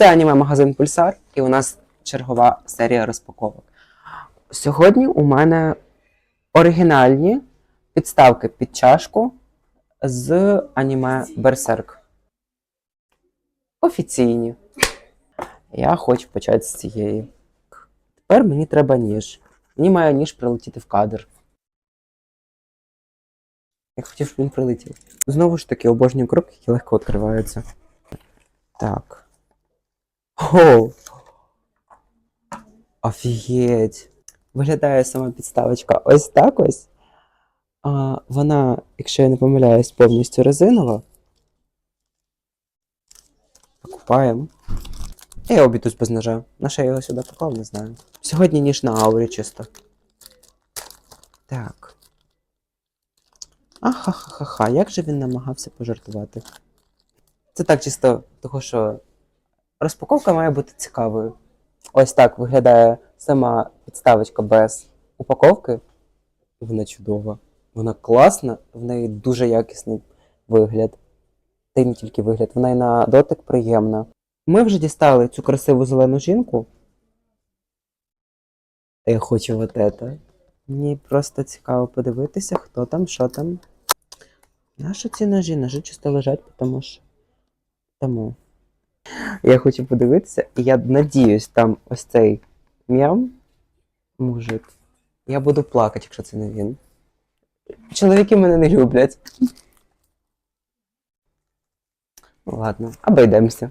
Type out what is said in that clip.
Це аніме-магазин Пульсар, і у нас чергова серія розпаковок. Сьогодні у мене оригінальні підставки під чашку з аніме Берсерк. Офіційні. Я хочу почати з цієї. Тепер мені треба ніж. Мені має ніж прилетіти в кадр. Я хотів, щоб він прилетів. Знову ж таки, обожнюю коробки, які легко відкриваються. Так. О! Офігеть! Виглядає сама підставочка ось так ось. А, вона, якщо я не помиляюсь, повністю резинова. Покупаємо. Я обійдусь без ножа. На що я його сюди поклав, не знаю. Сьогодні ніж на аурі чисто. Так. Ахахаха, як же він намагався пожартувати. Це так чисто, того що розпаковка має бути цікавою. Ось так виглядає сама підставочка без упаковки. Вона чудова. Вона класна, в неї дуже якісний вигляд. Та й не тільки вигляд, вона й на дотик приємна. Ми вже дістали цю красиву зелену жінку. Я хочу вот это. Мені просто цікаво подивитися, хто там, що там. Нащо ці ножі? Ножі чисто лежать, тому що. Тому. Я хочу подивитися, і я надіюсь, там ось цей м'ям мужик. Я буду плакати, якщо це не він. Чоловіки мене не люблять. Ладно, обійдемося.